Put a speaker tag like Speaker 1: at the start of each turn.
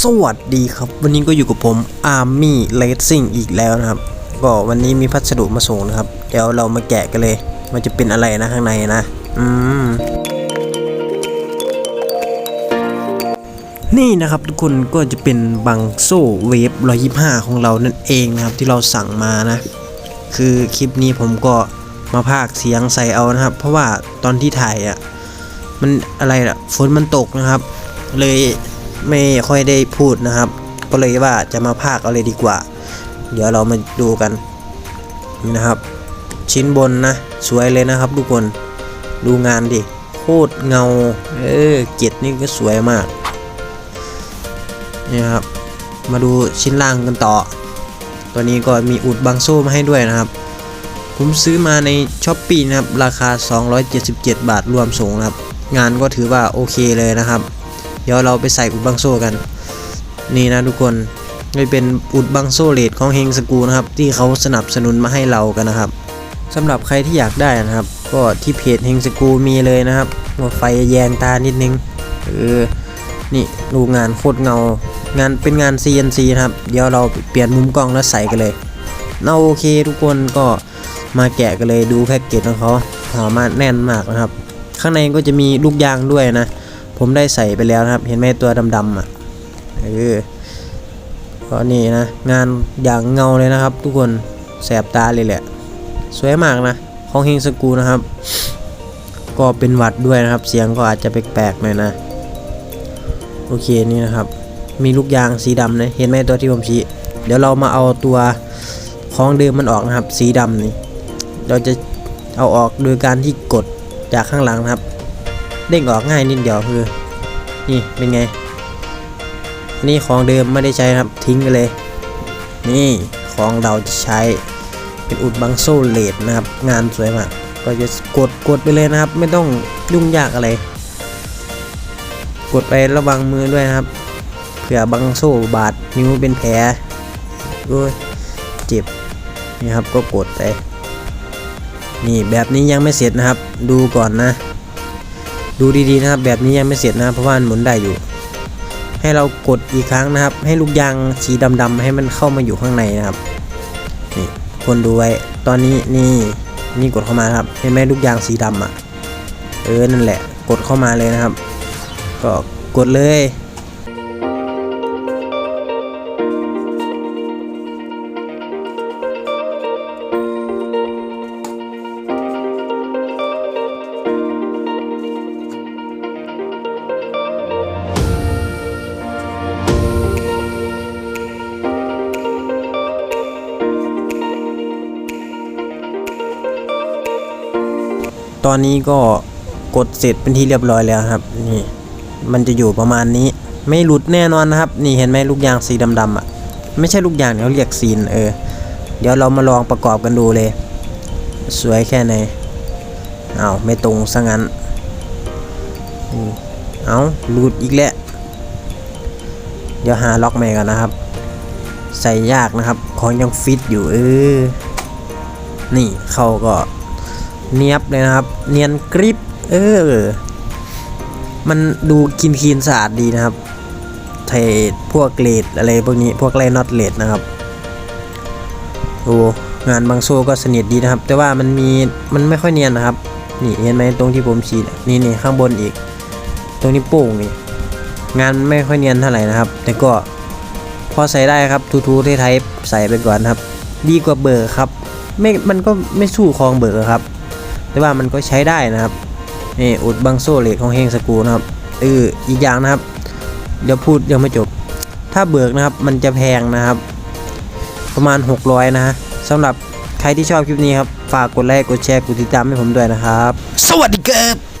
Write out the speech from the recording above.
Speaker 1: สวัสดีครับ วันนี้ก็อยู่กับผม Army Racing อีกแล้วนะครับ ก็วันนี้มีพัสดุมาส่งนะครับ เดี๋ยวเรามาแกะกันเลย มันจะเป็นอะไรนะข้างในนะ อืม นี่นะครับทุกคนก็จะเป็นบังโซ่เวฟ125 ของเรานั่นเองนะครับที่เราสั่งมานะ คือคลิปนี้ผมก็มาพากย์เสียงใส่เอานะครับ เพราะว่าตอนที่ถ่ายอะ มันอะไรล่ะฝนมันตกนะครับ เลย ไม่ค่อยได้พูดนะครับ ก็เลยว่าจะมาพากย์เอาเลยดีกว่า เดี๋ยวเรามาดูกันนะครับ ชิ้นบนนะสวยเลยนะครับ ทุกคนดูงานดิโคตรเงาเออเกล็ดนี่ก็สวยมากนี่ครับมาดูชิ้นล่างกันต่อ ตัวนี้ก็มีอุดบังโซ่มาให้ด้วยนะครับ ผมซื้อมาในช้อปปีนะครับ ราคา 277 บาทรวมส่งนะครับ งานก็ถือว่าโอเคเลยนะครับ เดี๋ยวเราไปใส่อุดบังโซ่กัน นี่นะทุกคนนี่เป็นอุดบังโซ่เลดของเฮงสกูนะครับ ที่เขาสนับสนุนมาให้เรากันนะครับสำหรับใครที่อยากได้นะครับ ก็ที่เพจเฮงสกูมีเลยนะครับว่าไฟแยงตานิดนึงเออนี่ดูงานโคตรเงางานเป็นงาน CNC นะครับ เดี๋ยวเราเปลี่ยนมุมกล้องแล้วใส่กันเลยเอาโอเคทุกคนก็มาแกะกันเลยดูแพ็กเกจของเขาหอมมากแน่นมากนะครับ ข้างในก็จะมีลูกยางด้วยนะ ผมได้ใส่ไปแล้วนะครับ เห็นไหมตัวดำๆอะเออก็นี่นะ งานอย่างเงาเลยนะครับ ทุกคนแสบตาเลยแหละ สวยมากนะ ของเฮงสกูนะครับ ก็เป็นวัดด้วยนะครับ เสียงก็อาจจะแปลกๆหน่อยนะ โอเคนี่นะครับ มีลูกยางสีดำนะ เห็นไหมตัวที่ผมชี้ เดี๋ยวเรามาเอาตัวของเดิมมันออกนะครับ สีดำนี่ เราจะเอาออกโดยการที่กดจากข้างหลังนะครับ เด้งออกง่ายนิดเดียวคือ นี่เป็นไงนี่ของเดิมไม่ได้ใช้นะครับทิ้งไปเลย นี่ของเราจะใช้เป็นอุดบังโซเลดนะครับ งานสวยมาก ก็จะกดกดไปเลยนะครับ ไม่ต้องยุ่งยากอะไร กดไประวังมือด้วยนะครับเผื่อบังโซ่บาดนิ้วเป็นแผลโอ้ยเจ็บนี่ครับก็กดไปนี่แบบนี้ยังไม่เสร็จนะครับ ดูก่อนนะ ดูดีๆนะครับ แบบนี้ยังไม่เสร็จนะเพราะว่ามันหมุนได้อยู่ ให้เรากดอีกครั้งนะครับ ให้ลูกยางสีดำๆให้มันเข้ามาอยู่ข้างในนะครับนี่คนดูไว้ตอนนี้นี่นี่กดเข้ามาครับ เห็นไหมลูกยางสีดำอะเออนั่นแหละ กดเข้ามาเลยนะครับ ก็กดเลย ตอนนี้ก็กดเสร็จเป็นที่เรียบร้อยแล้วครับนี่มันจะอยู่ประมาณนี้ ไม่หลุดแน่นอนนะครับ นี่เห็นไหมลูกยางสีดำๆอะ ไม่ใช่ลูกยางเขาเรียกซีนเออ เดี๋ยวเรามาลองประกอบกันดูเลย สวยแค่ไหนเอาไม่ตรงซะงั้นเอาหลุดอีกแล้วเดี๋ยวหาล็อกใหม่กันนะครับ ใส่ยากนะครับ ของยังฟิตอยู่เออ นี่เข้าก็ เนียบเลยนะครับ เนียนกริปเออ มันดูคินคีนสะอาดดีนะครับเทพวกเลดอะไรพวกนี้พวกไรน็อตเลดนะครับโอ้งานบางโซ่ก็สนิทดีนะครับ แต่ว่ามันมีมันไม่ค่อยเนียนนะครับ นี่เห็นไหมตรงที่ผมฉีดนี่นี่ข้างบนอีก ตรงนี้โป่งนี่งานไม่ค่อยเนียนเท่าไหร่นะครับ แต่ก็พอใส่ได้ครับทูๆไทยใส่ไปก่อนครับ ดีกว่าเบอร์ครับไม่มันก็ไม่สู้คลองเบอร์ครับ แต่ว่ามันก็ใช้ได้นะครับนี่อุดบังโซ่เหล็กของเฮงสกูนะครับเอออีกอย่างนะครับ เดี๋ยวพูดยังไม่จบ ถ้าเบิกนะครับมันจะแพงนะครับ ประมาณ 600 นะฮะสำหรับใครที่ชอบคลิปนี้ครับ ฝากกดไลค์กดแชร์กดติดตามให้ผมด้วยนะครับ สวัสดีครับ